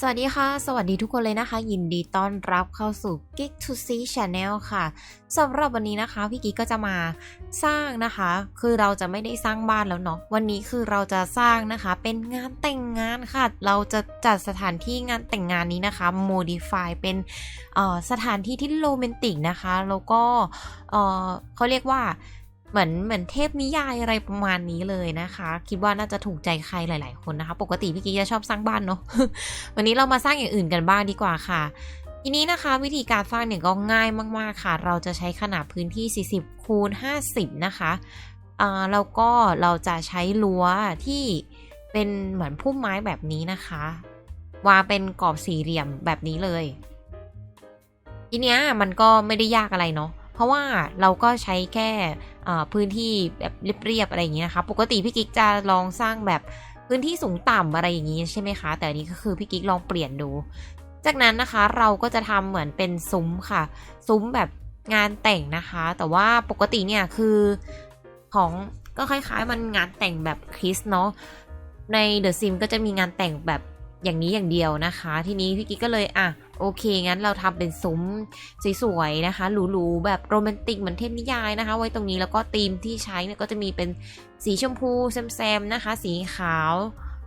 สวัสดีค่ะ สวัสดีทุกคนเลยนะคะ ยินดีต้อนรับเข้าสู่ Geek to See Channel ค่ะสำหรับวันนี้นะคะ พี่กิ๊กก็จะมาสร้างนะคะ คือเราจะไม่ได้สร้างบ้านแล้วเนาะวันนี้คือเราจะสร้างนะคะ เป็นงานแต่งงานค่ะ เราจะจัดสถานที่งานแต่งงานนี้นะคะ modify เป็นสถานที่ที่โรแมนติกนะคะ แล้วก็เขาเรียกว่า เหมือนเหมือนเทพนิยายอะไรประมาณนี้เลยนะคะ คิดว่าน่าจะถูกใจใครหลาย ๆ คนนะคะ ปกติพี่กิ๊กจะชอบสร้างบ้านเนาะวันนี้เรามาสร้างอย่างอื่นกันบ้างดีกว่าค่ะทีนี้นะคะวิธีการสร้างเนี่ยก็ง่ายมาก ๆ ค่ะ เราจะใช้ขนาดพื้นที่ 40 คูณ 50 นะคะแล้วก็เราจะใช้รั้วที่เป็นเหมือนพุ่มไม้แบบนี้นะคะวางเป็นกรอบสี่เหลี่ยมแบบนี้เลย ทีเนี้ยมันก็ไม่ได้ยากอะไรเนาะเพราะว่าเราก็ใช้แค่ พื้นที่แบบเรียบๆอะไรอย่างนี้นะคะ ปกติพี่กิ๊กจะลองสร้างแบบพื้นที่สูงต่ำอะไรอย่างนี้ใช่ไหมคะ แต่อันนี้ก็คือพี่กิ๊กลองเปลี่ยนดู จากนั้นนะคะเราก็จะทำเหมือนเป็นซุ้มค่ะ ซุ้มแบบงานแต่งนะคะ แต่ว่าปกติเนี่ยคือของก็คล้ายๆ มันงานแต่งแบบคริสเนาะ ในเดอะซิมก็จะมีงานแต่งแบบอย่างนี้อย่างเดียวนะคะ ทีนี้พี่กิ๊กก็เลยอะ โอเค งั้นเราทำเป็นซุ้มสวยๆนะคะหรูๆแบบโรแมนติกเหมือนเทพนิยายนะคะ ไว้ตรงนี้แล้วก็ธีมที่ใช้เนี่ยก็จะมีเป็นสีชมพูแซมๆนะคะ สีขาว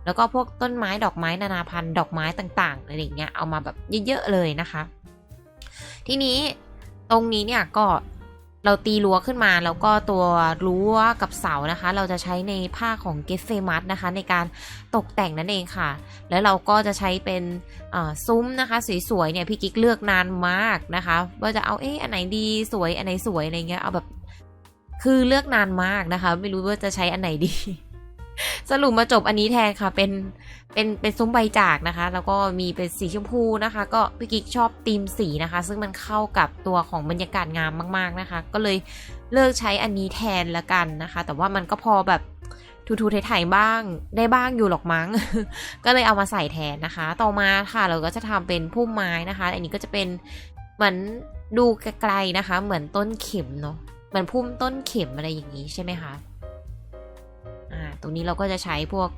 แล้วก็พวกต้นไม้ดอกไม้นานาพันธุ์ดอกไม้ต่างๆอะไรอย่างเงี้ยเอามาแบบเยอะๆเลยนะคะ ทีนี้ตรงนี้เนี่ยก็ เราตีรั้วขึ้นมาแล้วก็ตัวรั้วกับเสานะคะ เราจะใช้ในผ้าของเกฟเฟมัสนะคะ ในการตกแต่งนั่นเองค่ะ แล้วเราก็จะใช้เป็นซุ้มนะคะสวยๆเนี่ยพี่กิ๊กเลือกนานมากนะคะ ว่าจะเอาเอ๊ะอันไหนดีสวยอันไหนสวยอะไรเงี้ยเอาแบบคือเลือกนานมากนะคะ ไม่รู้ว่าจะใช้อันไหนดี สรุปมาจบอันนี้แทนค่ะ เป็น เป็น เป็นซุ้มใบจากนะคะ แล้วก็มีเป็นสีชมพูนะคะ ก็พี่กิ๊กชอบธีมสีนะคะ ซึ่งมันเข้ากับตัวของบรรยากาศงามมาก ๆนะคะ ก็เลยเลิกใช้อันนี้แทนละกันนะคะ แต่ว่ามันก็พอแบบทูๆไถ่ๆบ้างได้บ้างอยู่หรอกมั้ง ก็เลยเอามาใส่แทนนะคะ ต่อมาค่ะเราก็จะทำเป็นพุ่มไม้นะคะ อันนี้ก็จะเป็นเหมือนดูไกลๆนะคะ เหมือนต้นเข็มเนาะเหมือนพุ่มต้นเข็มอะไรอย่างนี้ใช่ไหมคะ ตรงนี้เราก็จะใช้พวก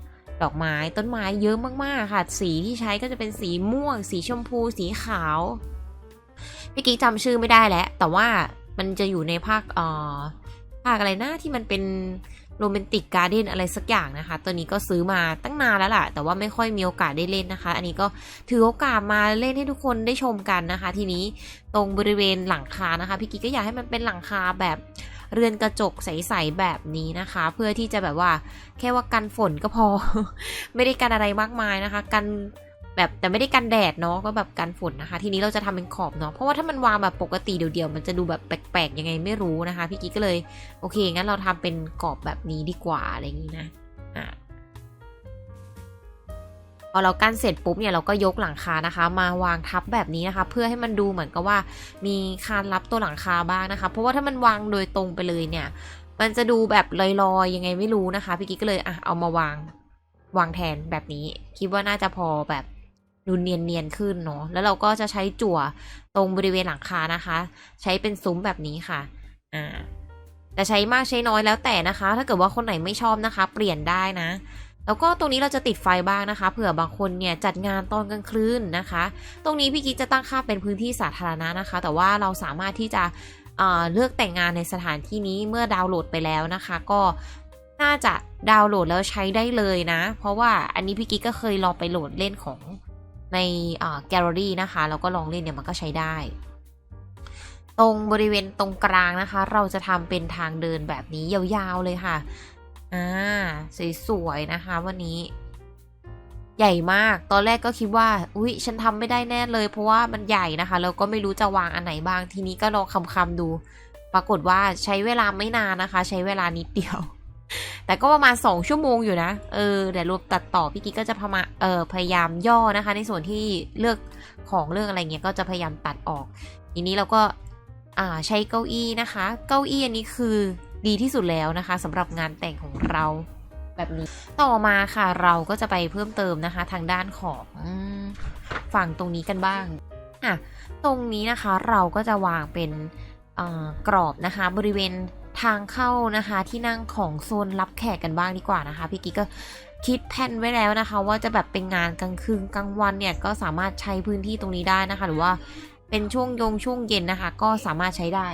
ดอกไม้ต้นไม้เยอะมากๆค่ะ สีที่ใช้ก็จะเป็นสีม่วง สีชมพู สีขาวพี่กิ๊กจำชื่อไม่ได้แล้ว แต่ว่ามันจะอยู่ในภาคเอ่อภาคอะไรนะที่มันเป็นโรแมนติกการ์เด้นอะไรสักอย่างนะคะ ตัวนี้ก็ซื้อมาตั้งนานแล้วล่ะ แต่ว่าไม่ค่อยมีโอกาสได้เล่นนะคะ อันนี้ก็ถือโอกาสมาเล่นให้ทุกคนได้ชมกันนะคะ ทีนี้ตรงบริเวณหลังคานะคะ พี่กิ๊กก็อยากให้มันเป็นหลังคาแบบ เรือนกระจกใสๆแบบนี้นะคะ เพื่อที่จะแบบว่า แค่ว่ากันฝนก็พอ ไม่ได้กันอะไรมากมายนะคะ กันแบบแต่ไม่ได้กันแดดเนาะก็แบบกันฝนนะคะ ทีนี้เราจะทำเป็นขอบเนาะเพราะว่าถ้ามันวางแบบปกติเดียวๆมันจะดูแบบแปลกๆยังไงไม่รู้นะคะ พี่กิ๊กก็เลย โอเคงั้นเราทำเป็นกรอบแบบนี้ดีกว่าอะไรอย่างนี้นะอะ พอเรากั้นเสร็จปุ๊บเนี่ยเราก็ยกหลังคานะคะ มาวางทับแบบนี้นะคะ เพื่อให้มันดูเหมือนกับว่ามีคานรับตัวหลังคาบ้างนะคะ เพราะว่าถ้ามันวางโดยตรงไปเลยเนี่ย มันจะดูแบบลอยๆยังไงไม่รู้นะคะพี่กิ๊กก็เลยอะเอามาวางวางแทนแบบนี้ คิดว่าน่าจะพอแบบดูเนียนๆขึ้นเนาะแล้วเราก็จะใช้จั่วตรงบริเวณหลังคานะคะ ใช้เป็นซุ้มแบบนี้ค่ะอ่าแต่ใช้มากใช้น้อยแล้วแต่นะคะ ถ้าเกิดว่าคนไหนไม่ชอบนะคะ เปลี่ยนได้นะ แล้วก็ตรงนี้เราจะติดไฟบ้างนะคะ เผื่อบางคนเนี่ยจัดงานตอนกลางคืนนะคะ ตรงนี้พี่กิ๊กจะตั้งค่าเป็นพื้นที่สาธารณะนะคะ แต่ว่าเราสามารถที่จะเเลือกแต่งงานในสถานที่นี้เมื่อดาวน์โหลดไปแล้วนะคะ ก็น่าจะดาวน์โหลดแล้วใช้ได้เลยนะ เพราะว่าอันนี้พี่กิ๊กก็เคยลองไปโหลดเล่นของในแกลเลอรี่นะคะแล้วก็ลองเล่นเนี่ยมันก็ใช้ได้ ตรงบริเวณตรงกลางนะคะ เราจะทำเป็นทางเดินแบบนี้ยาวๆเลยค่ะ อ่าสวยๆนะคะ วันนี้ ใหญ่มาก ตอนแรกก็คิดว่า อุ๊ย ฉันทำไม่ได้แน่เลย เพราะว่ามันใหญ่นะคะ แล้วก็ไม่รู้จะวางอันไหนบ้าง ทีนี้ก็ลองคำๆดู ปรากฏว่าใช้เวลาไม่นานนะคะ ใช้เวลานิดเดียว แต่ก็ประมาณสองชั่วโมงอยู่นะ เออแต่รวมตัดต่อพี่กิ๊กก็จะพมาเออพยายามย่อนะคะ ในส่วนที่เลือกของเรื่องอะไรเงี้ย ก็จะพยายามตัดออก ทีนี้เราก็ อ่า ใช้เก้าอี้นะคะ เก้าอี้อันนี้คือ ดีที่สุดแล้วนะคะสำหรับงานแต่งของเราแบบนี้ ต่อมาค่ะเราก็จะไปเพิ่มเติมนะคะ ทางด้านของฝั่งตรงนี้กันบ้างอะตรงนี้นะคะเราก็จะวางเป็นกรอบนะคะ บริเวณทางเข้านะคะ ที่นั่งของโซนรับแขกกันบ้างดีกว่านะคะพี่กิ๊กก็คิดแผนไว้แล้วนะคะ ว่าจะแบบเป็นงานกลางคืนกลางวันเนี่ยก็สามารถใช้พื้นที่ตรงนี้ได้นะคะ หรือว่าเป็นช่วงยงช่วงเย็นนะคะ ก็สามารถใช้ได้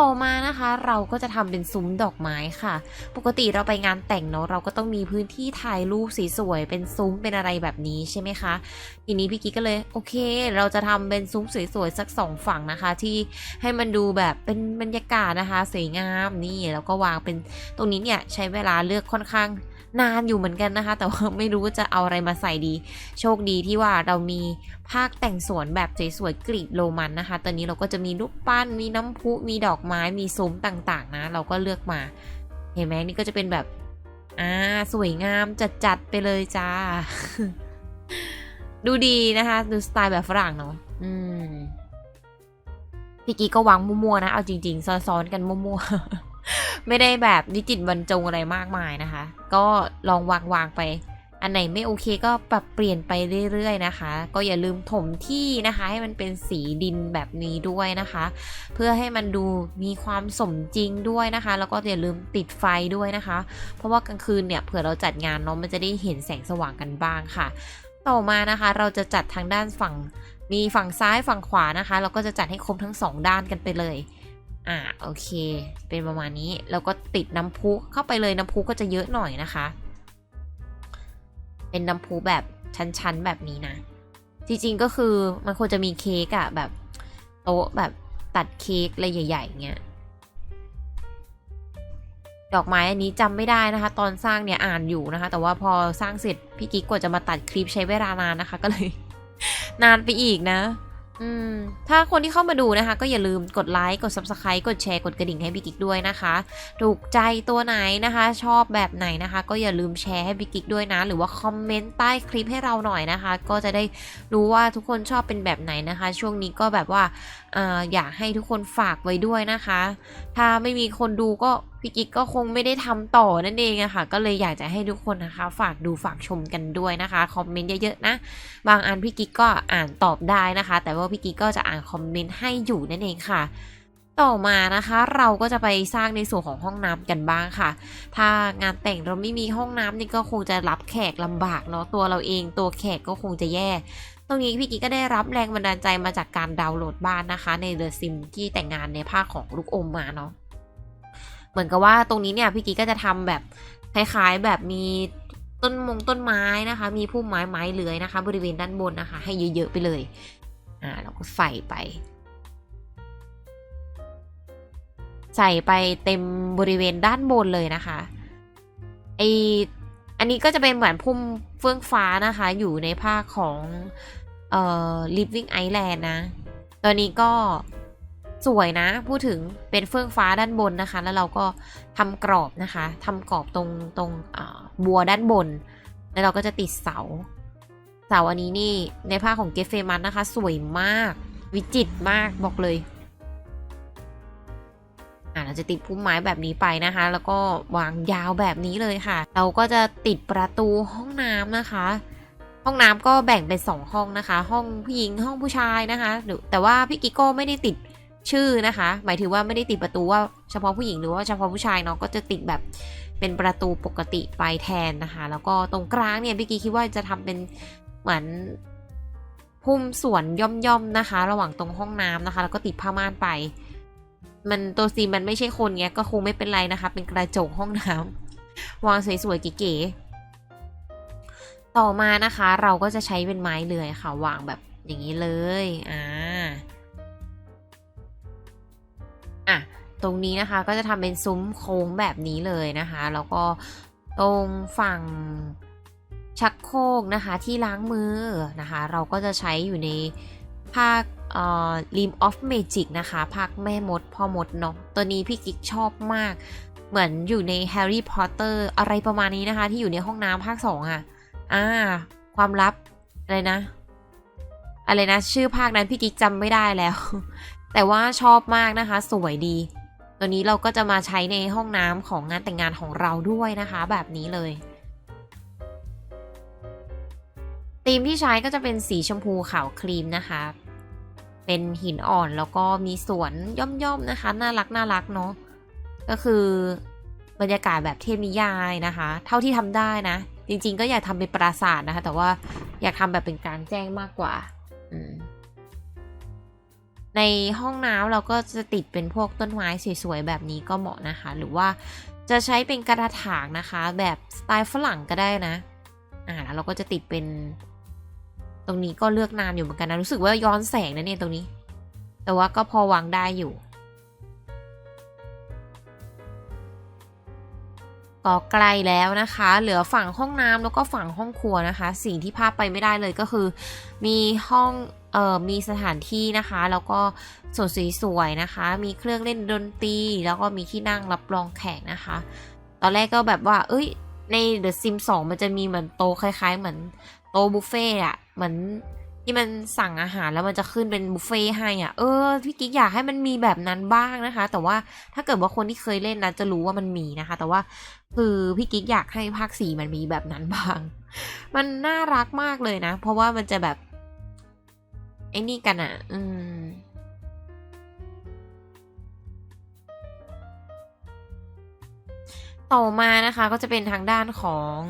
ต่อมานะคะเราก็จะทำเป็นซุ้มดอกไม้ค่ะ ปกติเราไปงานแต่งเนาะเราก็ต้องมีพื้นที่ถ่ายรูปสวยๆเป็นซุ้มเป็นอะไรแบบนี้ใช่ไหมคะทีนี้พี่กิ๊กก็เลยโอเค เราจะทำเป็นซุ้มสวยๆสักสองฝั่งนะคะ ที่ให้มันดูแบบเป็นบรรยากาศนะคะ สวยงามนี่แล้วก็วางเป็นตรงนี้เนี่ยใช้เวลาเลือกค่อนข้าง นานอยู่เหมือนกันนะคะ แต่ว่าไม่รู้จะเอาอะไรมาใส่ดี โชคดีที่ว่าเรามีภาคแต่งสวนแบบสวยๆกรีบโรมันนะคะ ตอนนี้เราก็จะมีรูปปั้น มีน้ำพุมีดอกไม้ มีซุ้มต่างๆ นะ เราก็เลือกมา เห็นไหมนี่ก็จะเป็นแบบอ่าสวยงามจัดๆไปเลยจ้า ดูดีนะคะ ดูสไตล์แบบฝรั่งเนาะอืมพี่กี้ก็วางมั่วๆนะ เอาจริง ๆ ซ้อนๆกันมั่วๆ ไม่ได้แบบวิจิตบรรจงอะไรมากมายนะคะ ก็ลองวางวางไป อันไหนไม่โอเคก็ปรับเปลี่ยนไปเรื่อยๆนะคะ ก็อย่าลืมถมที่นะคะ ให้มันเป็นสีดินแบบนี้ด้วยนะคะ เพื่อให้มันดูมีความสมจริงด้วยนะคะ แล้วก็อย่าลืมติดไฟด้วยนะคะ เพราะว่ากลางคืนเนี่ยเผื่อเราจัดงานเนาะมันจะได้เห็นแสงสว่างกันบ้างค่ะ ต่อมานะคะ เราจะจัดทางด้านฝั่งมีฝั่งซ้ายฝั่งขวานะคะ เราก็จะจัดให้ครบทั้งสองด้านกันไปเลย อ่าโอเค เป็นประมาณนี้ แล้วก็ติดน้ำพุเข้าไปเลยน้ำพุก็จะเยอะหน่อยนะคะ เป็นน้ำพุแบบชั้นๆแบบนี้นะ จริงๆก็คือมันควรจะมีเค้กอะแบบโต๊ะแบบตัดเค้กอะไรใหญ่ๆเงี้ยดอกไม้อันนี้จำไม่ได้นะคะ ตอนสร้างเนี่ยอ่านอยู่นะคะ แต่ว่าพอสร้างเสร็จพี่กิ๊กกว่าจะมาตัดคลิปใช้เวลานานนะคะ ก็เลย นานไปอีกนะ อืมถ้าคนที่เข้ามาดูนะคะ ก็อย่าลืมกดไลค์กด subscribe กดแชร์กดกระดิ่งให้บิกิกด้วยนะคะ ถูกใจตัวไหนนะคะ ชอบแบบไหนนะคะ ก็อย่าลืมแชร์ให้บิกิกด้วยนะ หรือว่าคอมเมนต์ใต้คลิปให้เราหน่อยนะคะ ก็จะได้รู้ว่าทุกคนชอบเป็นแบบไหนนะคะ ช่วงนี้ก็แบบว่า อยากให้ทุกคนฝากไว้ด้วยนะคะ ถ้าไม่มีคนดูก็พี่กิ๊กก็คงไม่ได้ทำต่อนั่นเองอะค่ะ ก็เลยอยากจะให้ทุกคนนะคะ ฝากดูฝากชมกันด้วยนะคะ คอมเมนต์เยอะๆนะ บางอันพี่กิ๊กก็อ่านตอบได้นะคะ แต่ว่าพี่กิ๊กก็จะอ่านคอมเมนต์ให้อยู่นั่นเองค่ะต่อมานะคะเราก็จะไปสร้างในส่วนของห้องน้ำกันบ้างค่ะ ถ้างานแต่งเราไม่มีห้องน้ำนี่ก็คงจะรับแขกลำบากเนาะตัวเราเองตัวแขกก็คงจะแย่ ตรงนี้พี่กิ๊กก็ได้รับแรงบันดาลใจมาจากการดาวน์โหลดบ้านนะคะ ใน The Sim ที่แต่งงานในภาคของลูกอมมาเนาะเหมือนกับว่าตรงนี้เนี่ยพี่กิ๊กก็จะทำแบบคล้ายๆแบบมีต้นมงต้นไม้นะคะ มีพุ่มไม้ไม้เลื้อยนะคะ บริเวณด้านบนนะคะ ให้เยอะๆไปเลย อ่าเราก็ใส่ไป ใส่ไปเต็มบริเวณด้านบนเลยนะคะไอ อันนี้ก็จะเป็นเหมือนพุ่มเฟื่องฟ้านะคะ อยู่ในภาคของเอ่อ living island นะ ตอนนี้ก็สวยนะ พูดถึงเป็นเฟื่องฟ้าด้านบนนะคะ แล้วเราก็ทำกรอบนะคะ ทำกรอบตรงตรงบัวด้านบน แล้วเราก็จะติดเสา เสาอันนี้นี่ในภาคของเกฟเฟมันนะคะ สวยมาก วิจิตรมากบอกเลย อะเราจะติดพุ่มไม้แบบนี้ไปนะคะ แล้วก็วางยาวแบบนี้เลยค่ะ เราก็จะติดประตูห้องน้ำนะคะ ห้องน้ำก็แบ่งเป็นสองห้องนะคะ ห้องผู้หญิงห้องผู้ชายนะคะ แต่ว่าพี่กิโก้ไม่ได้ติดชื่อนะคะ หมายถึงว่าไม่ได้ติดประตูว่าเฉพาะผู้หญิงหรือว่าเฉพาะผู้ชายเนาะก็จะติดแบบเป็นประตูปกติไปแทนนะคะ แล้วก็ตรงกลางเนี่ยพี่กีคิดว่าจะทำเป็นเหมือนพุ่มสวนย่อมๆนะคะ ระหว่างตรงห้องน้ำนะคะ แล้วก็ติดผ้าม่านไป มันตัวซีมันไม่ใช่คนเงี้ยก็คงไม่เป็นไรนะคะ เป็นกระจกห้องน้ำวางสวยๆเก๋ๆต่อมานะคะ เราก็จะใช้เป็นไม้เลื่อยค่ะ วางแบบอย่างนี้เลยอ่าอะตรงนี้นะคะก็จะทำเป็นซุ้มโค้งแบบนี้เลยนะคะ แล้วก็ตรงฝั่งชักโครกนะคะที่ล้างมือนะคะ เราก็จะใช้อยู่ในภาค เอ่อ Rim of Magic นะคะภาคแม่มดพ่อมดเนาะตัวนี้พี่กิ๊กชอบมาก เหมือนอยู่ใน Harry Potter อะไรประมาณนี้นะคะ ที่อยู่ในห้องน้ำภาคสองอะอ่า ความลับ อะไรนะ อะไรนะ ชื่อภาคนั้นพี่กิ๊กจำไม่ได้แล้ว แต่ว่าชอบมากนะคะ สวยดี ตัวนี้เราก็จะมาใช้ในห้องน้ำของงานแต่งงานของเราด้วยนะคะ แบบนี้เลยธีมที่ใช้ก็จะเป็นสีชมพูขาวครีมนะคะ เป็นหินอ่อนแล้วก็มีสวนย่อมๆนะคะ น่ารักน่ารักเนาะก็คือบรรยากาศแบบเทพนิยายนะคะ เท่าที่ทำได้นะ จริง ๆ ก็อยากทำเป็นปราสาทนะคะ แต่ว่าอยากทำแบบเป็นกลารแจ้งมากกว่าในห้องน้ำเราก็จะติดเป็นพวกต้นไม้สวยๆแบบนี้ก็เหมาะนะคะ หรือว่าจะใช้เป็นกระถางนะคะ แบบสไตล์ฝรั่งก็ได้นะ อ่าแล้วเราก็จะติดเป็น ตรงนี้ก็เลือกนานอยู่เหมือนกันนะรู้สึกว่าย้อนแสงนะเนี่ยตรงนี้ แต่ว่าก็พอวางได้อยู่ก็ใกล้แล้วนะคะ เหลือฝั่งห้องน้ำแล้วก็ฝั่งห้องครัวนะคะ สิ่งที่พลาดไปไม่ได้เลยก็คือ มีห้องเอ่อมีสถานที่นะคะ แล้วก็สวนสวยๆนะคะ มีเครื่องเล่นดนตรีแล้วก็มีที่นั่งรับรองแขกนะคะ ตอนแรกก็แบบว่า เอ้ยใน The Sims 2 มันจะมีเหมือนโตคล้ายๆ เหมือนโตบุฟเฟ่อะ เหมือนที่มันสั่งอาหารแล้วมันจะขึ้นเป็นบุฟเฟ่ให้อะเออพี่กิ๊กอยากให้มันมีแบบนั้นบ้างนะคะ แต่ว่าถ้าเกิดว่าคนที่เคยเล่นนะจะรู้ว่ามันมีนะคะ แต่ว่าคือพี่กิ๊กอยากให้ภาคสี่มันมีแบบนั้นบ้าง มันน่ารักมากเลยนะ เพราะว่ามันจะแบบไอ้นี่กันอะ อืมต่อมานะคะก็จะเป็นทางด้านของ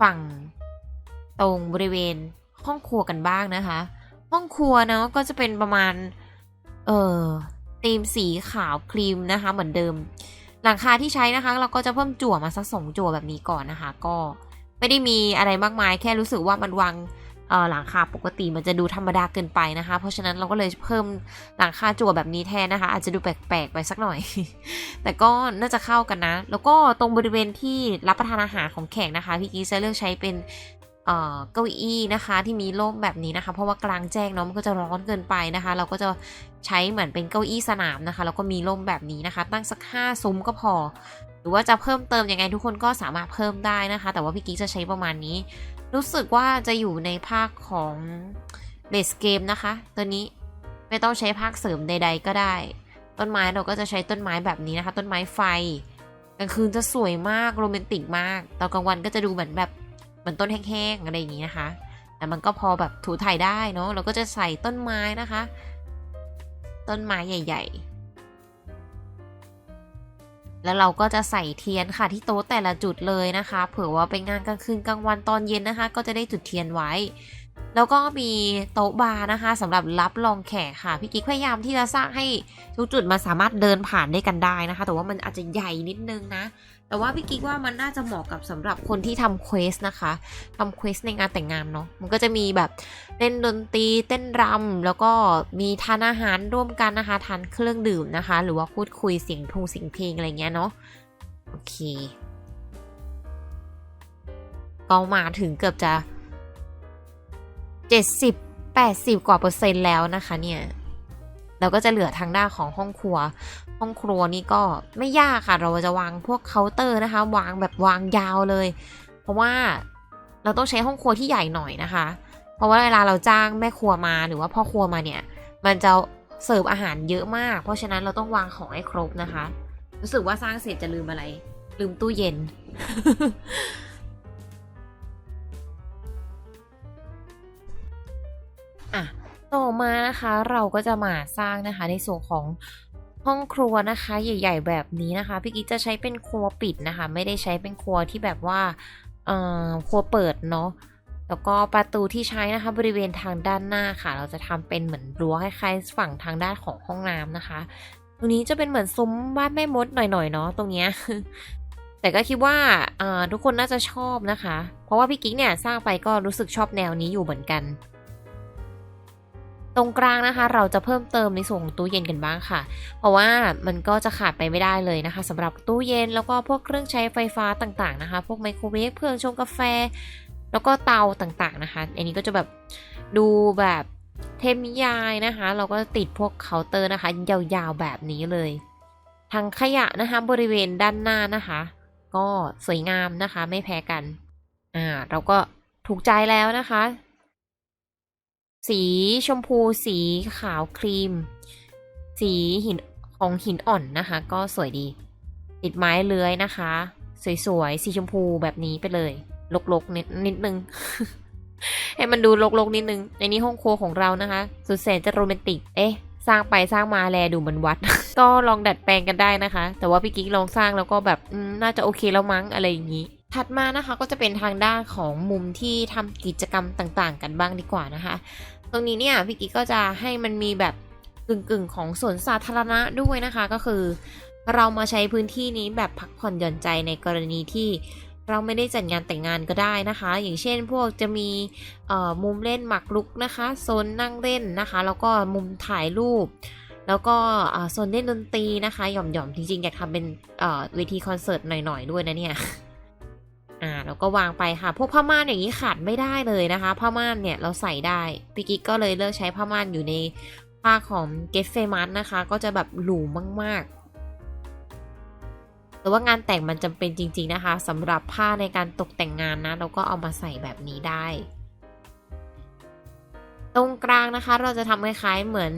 ฝั่ง ตรงบริเวณห้องครัวกันบ้างนะคะ ห้องครัวเนาะก็จะเป็นประมาณ เออธีมสีขาวครีมนะคะ เหมือนเดิม หลังคาที่ใช้นะคะ เราก็จะเพิ่มจั่วมาสักสองจั่วแบบนี้ก่อนนะคะ ก็ไม่ได้มีอะไรมากมาย แค่รู้สึกว่ามันวางเอ่อหลังคาปกติมันจะดูธรรมดาเกินไปนะคะ เพราะฉะนั้นเราก็เลยเพิ่มหลังคาจั่วแบบนี้แทนนะคะ อาจจะดูแปลกๆไปสักหน่อย แต่ก็น่าจะเข้ากันนะ แล้วก็ตรงบริเวณที่รับประทานอาหารของแขกนะคะ พี่กิ๊กจะเลือกใช้เป็น เก้าอี้นะคะที่มีร่มแบบนี้นะคะ เพราะว่ากลางแจ้งเนาะมันก็จะร้อนเกินไปนะคะ เราก็จะใช้เหมือนเป็นเก้าอี้สนามนะคะ แล้วก็มีร่มแบบนี้นะคะ ตั้งสักห้าซุ้มก็พอ หรือว่าจะเพิ่มเติมยังไงทุกคนก็สามารถเพิ่มได้นะคะ แต่ว่าพี่กิ๊กจะใช้ประมาณนี้ รู้สึกว่าจะอยู่ในภาคของเลสเกมนะคะ ตัวนี้ไม่ต้องใช้ภาคเสริมใด ๆ ก็ได้ ต้นไม้เราก็จะใช้ต้นไม้แบบนี้นะคะ ต้นไม้ไฟกลางคืนจะสวยมากโรแมนติกมากตอนกลางวันก็จะดูเหมือนแบบ เหมือนต้นแห้งๆอะไรอย่างนี้นะคะ แต่มันก็พอแบบถูถ่ายได้เนาะเราก็จะใส่ต้นไม้นะคะ ต้นไม้ใหญ่ ๆ แล้วเราก็จะใส่เทียนค่ะที่โต๊ะแต่ละจุดเลยนะคะ เผื่อว่าเป็นงานกลางคืนกลางวันตอนเย็นนะคะ ก็จะได้จุดเทียนไว้ แล้วก็มีโต๊ะบาร์นะคะสำหรับรับรองแขกค่ะ พี่กิ๊กพยายามที่จะสร้างให้ทุกจุดมันสามารถเดินผ่านได้กันได้นะคะ แต่ว่ามันอาจจะใหญ่นิดนึงนะ แต่ว่าพี่กิ๊กว่ามันน่าจะเหมาะกับสำหรับคนที่ทำเควสนะคะทำเควสในงานแต่งงานเนาะมันก็จะมีแบบเล่นดนตรีเต้นรำแล้วก็มีทานอาหารร่วมกันนะคะทานเครื่องดื่มนะคะ หรือว่าพูดคุยเสียงทงเสียงเพลงอะไรเงี้ยเนาะโอเคก็มาถึงเกือบจะ 70 80 กว่าเปอร์เซ็นต์แล้วนะคะเนี่ยเราก็จะเหลือทางด้านของห้องครัว ห้องครัวนี่ก็ไม่ยากค่ะ เราจะวางพวกเคาน์เตอร์นะคะ วางแบบวางยาวเลย เพราะว่าเราต้องใช้ห้องครัวที่ใหญ่หน่อยนะคะ เพราะว่าเวลาเราจ้างแม่ครัวมาหรือว่าพ่อครัวมาเนี่ย มันจะเสิร์ฟอาหารเยอะมาก เพราะฉะนั้นเราต้องวางของให้ครบนะคะ รู้สึกว่าสร้างเสร็จจะลืมอะไร ลืมตู้เย็น มานะคะเราก็จะมาสร้างนะคะในส่วนของห้องครัวนะคะใหญ่ ๆ แบบนี้นะคะพี่กิ๊กจะใช้เป็นครัวปิดนะคะ ไม่ได้ใช้เป็นครัวที่แบบว่าเอ่อครัวเปิดเนาะแล้วก็ประตูที่ใช้นะคะบริเวณทางด้านหน้าค่ะ เราจะทำเป็นเหมือนรั้วคล้ายๆฝั่งทางด้านของห้องน้ำนะคะ ตรงนี้จะเป็นเหมือนซุ้มบ้านแม่มดหน่อยๆเนาะตรงเนี้ยแต่ก็คิดว่าทุกคนน่าจะชอบนะคะ เพราะว่าพี่กิ๊กเนี่ยสร้างไปก็รู้สึกชอบแนวนี้อยู่เหมือนกัน ตรงกลางนะคะ เราจะเพิ่มเติมในส่วนของตู้เย็นกันบ้างค่ะ เพราะว่ามันก็จะขาดไปไม่ได้เลยนะคะสำหรับตู้เย็นแล้วก็พวกเครื่องใช้ไฟฟ้าต่างๆนะคะ พวกไมโครเวฟเครื่องชงกาแฟ แล้วก็เตาต่างๆนะคะ อันนี้ก็จะแบบดูแบบเทมนิยายนะคะ เราก็ติดพวกเคาน์เตอร์นะคะ ยาวๆแบบนี้เลยทางขยะนะคะบริเวณด้านหน้านะคะ ก็สวยงามนะคะไม่แพ้กันอ่าเราก็ถูกใจแล้วนะคะ สีชมพูสีขาวครีม สีหินของหินอ่อนนะคะ ก็สวยดี ติดไม้เลื้อยนะคะ สวยๆ สีชมพูแบบนี้ไปเลยลกๆนิดนิดนึง ให้มันดูลกๆนิดนึงในนี้ห้องครัวของเรานะคะ สุดแสนจะโรแมนติก เอ๊ะสร้างไปสร้างมาแลดูเหมือนวัด ก็ลองดัดแปลงกันได้นะคะ แต่ว่าพี่กิ๊กลองสร้างแล้วก็แบบน่าจะโอเคแล้วมั้งอะไรอย่างนี้ ถัดมานะคะก็จะเป็นทางด้านของมุมที่ทำกิจกรรมต่างๆ กันบ้างดีกว่านะคะ ตรงนี้เนี่ยพี่กิ๊กก็จะให้มันมีแบบกึ่งๆ ของสวนสาธารณะด้วยนะคะ ก็คือ เรามาใช้พื้นที่นี้แบบพักผ่อนหย่อนใจในกรณีที่เราไม่ได้จัดงานแต่งงานก็ได้นะคะ อย่างเช่นพวกจะมีมุมเล่นหมากรุกนะคะโซนนั่งเล่นนะคะ แล้วก็มุมถ่ายรูป แล้วก็โซนเล่นดนตรีนะคะ หย่อมๆจริงๆอยากทำเป็นเอ่อเวทีคอนเสิร์ตหน่อยๆด้วยนะเนี่ย อ่าแล้วก็วางไปค่ะ พวกผ้าม่านอย่างนี้ขาดไม่ได้เลยนะคะ ผ้าม่านเนี่ยเราใส่ได้พี่กิ๊กก็เลยเลือกใช้ผ้าม่านอยู่ในผ้าของ Get Famous นะคะ ก็จะแบบหรูมากๆ แต่ว่างานแต่งมันจำเป็นจริง ๆนะคะสำหรับผ้าในการตกแต่งงานนะเราก็เอามาใส่แบบนี้ได้ ตรงกลางนะคะ เราจะทำคล้ายๆเหมือน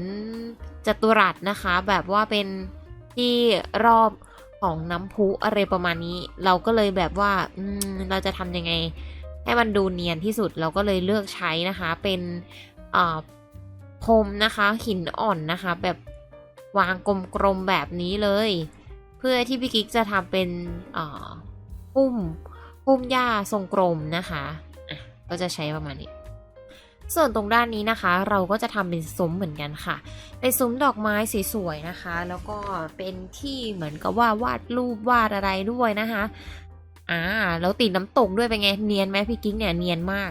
จัตุรัสนะคะ แบบว่าเป็นที่รอบ ของน้ำพุอะไรประมาณนี้ เราก็เลยแบบว่าอืมเราจะทำยังไง ให้มันดูเนียนที่สุดเราก็เลยเลือกใช้นะคะเป็นพรมนะคะหินอ่อนนะคะ แบบวางกลมๆแบบนี้เลย เพื่อที่พี่กิ๊กจะทำเป็นพุ่มพุ่มหญ้าทรงกลมนะคะะก็จะใช้ประมาณนี้ ส่วนตรงด้านนี้นะคะ เราก็จะทำเป็นซุ้มเหมือนกันค่ะเป็นซุ้มดอกไม้สวยๆนะคะ แล้วก็เป็นที่เหมือนกับว่าวาดรูปวาดอะไรด้วยนะคะอ่าแล้วติดน้ำตกด้วยเป็นไงเนียนไหมพี่กิ๊กเนี่ยเนียนมาก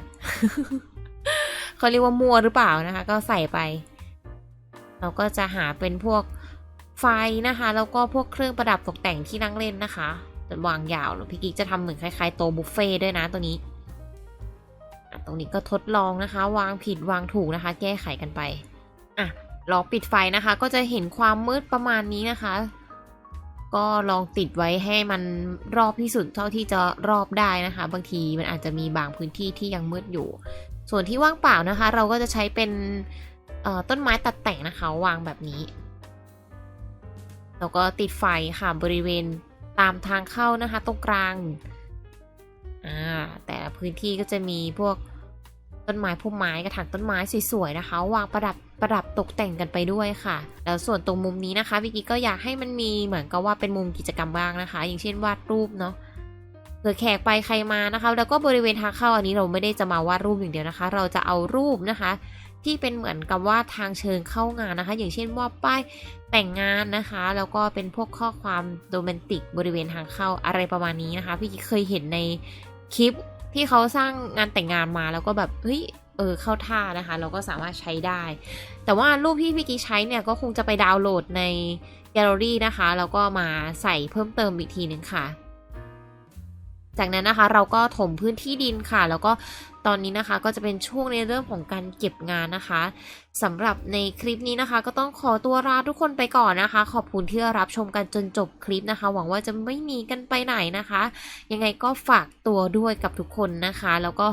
เขาเรียกว่ามัวหรือเปล่านะคะ ก็ใส่ไป เราก็จะหาเป็นพวกไฟนะคะแล้วก็พวกเครื่องประดับตกแต่งที่นั่งเล่นนะคะจะวางยาวแล้วพี่กิ๊กจะทำเหมือนคล้ายๆโต๊ะบุฟเฟ่ด้วยนะตัวนี้ ตรงนี้ก็ทดลองนะคะ วางผิดวางถูกนะคะ แก้ไขกันไปอะลองปิดไฟนะคะ ก็จะเห็นความมืดประมาณนี้นะคะ ก็ลองติดไว้ให้มันรอบที่สุดเท่าที่จะรอบได้นะคะ บางทีมันอาจจะมีบางพื้นที่ที่ยังมืดอยู่ ส่วนที่ว่างเปล่านะคะ เราก็จะใช้เป็นต้นไม้ตัดแต่งนะคะวางแบบนี้ แล้วก็ติดไฟค่ะบริเวณตามทางเข้านะคะ ตรงกลาง อ่าแต่ละพื้นที่ก็จะมีพวกต้นไม้พุ่มไม้กระถางต้นไม้สวยๆนะคะ วางประดับประดับตกแต่งกันไปด้วยค่ะ แล้วส่วนตรงมุมนี้นะคะวิกกี้ก็อยากให้มันมีเหมือนกับว่าเป็นมุมกิจกรรมบ้างนะคะ อย่างเช่นวาดรูปเนาะเผื่อแขกไปใครมานะคะ แล้วก็บริเวณทางเข้าอันนี้เราไม่ได้จะมาวาดรูปอย่างเดียวนะคะ เราจะเอารูปนะคะ ที่เป็นเหมือนกับว่าทางเชิญเข้างานนะคะ อย่างเช่นว่าป้ายแต่งงานนะคะ แล้วก็เป็นพวกข้อความโรแมนติกบริเวณทางเข้าอะไรประมาณนี้นะคะพี่กิ๊กเคยเห็นใน คลิปที่เขาสร้างงานแต่งงานมาแล้วก็แบบเฮ้ยเออเข้าท่านะคะ เราก็สามารถใช้ได้ แต่ว่ารูปที่พี่กิ๊กใช้เนี่ยก็คงจะไปดาวน์โหลดในแกลเลอรี่นะคะแล้วก็มาใส่เพิ่มเติมอีกทีหนึ่งค่ะ จากนั้นนะคะเราก็ถมพื้นที่ดินค่ะ แล้วก็ตอนนี้นะคะก็จะเป็นช่วงในเรื่องของการเก็บงานนะคะสำหรับในคลิปนี้นะคะ ก็ต้องขอตัวลาทุกคนไปก่อนนะคะ ขอบคุณที่รับชมกันจนจบคลิปนะคะ หวังว่าจะไม่มีกันไปไหนนะคะ ยังไงก็ฝากตัวด้วยกับทุกคนนะคะ แล้วก็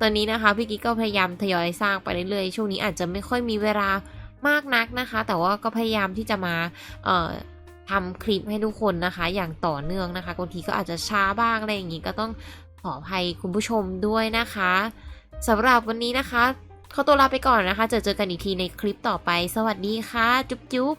ตอนนี้นะคะพี่กิ๊กก็พยายามทยอยสร้างไปเรื่อยๆช่วงนี้อาจจะไม่ค่อยมีเวลามากนักนะคะ แต่ว่าก็พยายามที่จะมาเอ่อ ทำคลิปให้ทุกคนนะคะ อย่างต่อเนื่องนะคะบางทีก็อาจจะช้าบ้างอะไรอย่างนี้ก็ต้องขออภัยคุณผู้ชมด้วยนะคะสำหรับวันนี้นะคะ ขอตัวลาไปก่อนนะคะ เจอเจอกันอีกทีในคลิปต่อไป สวัสดีค่ะ จุ๊บจุ๊บ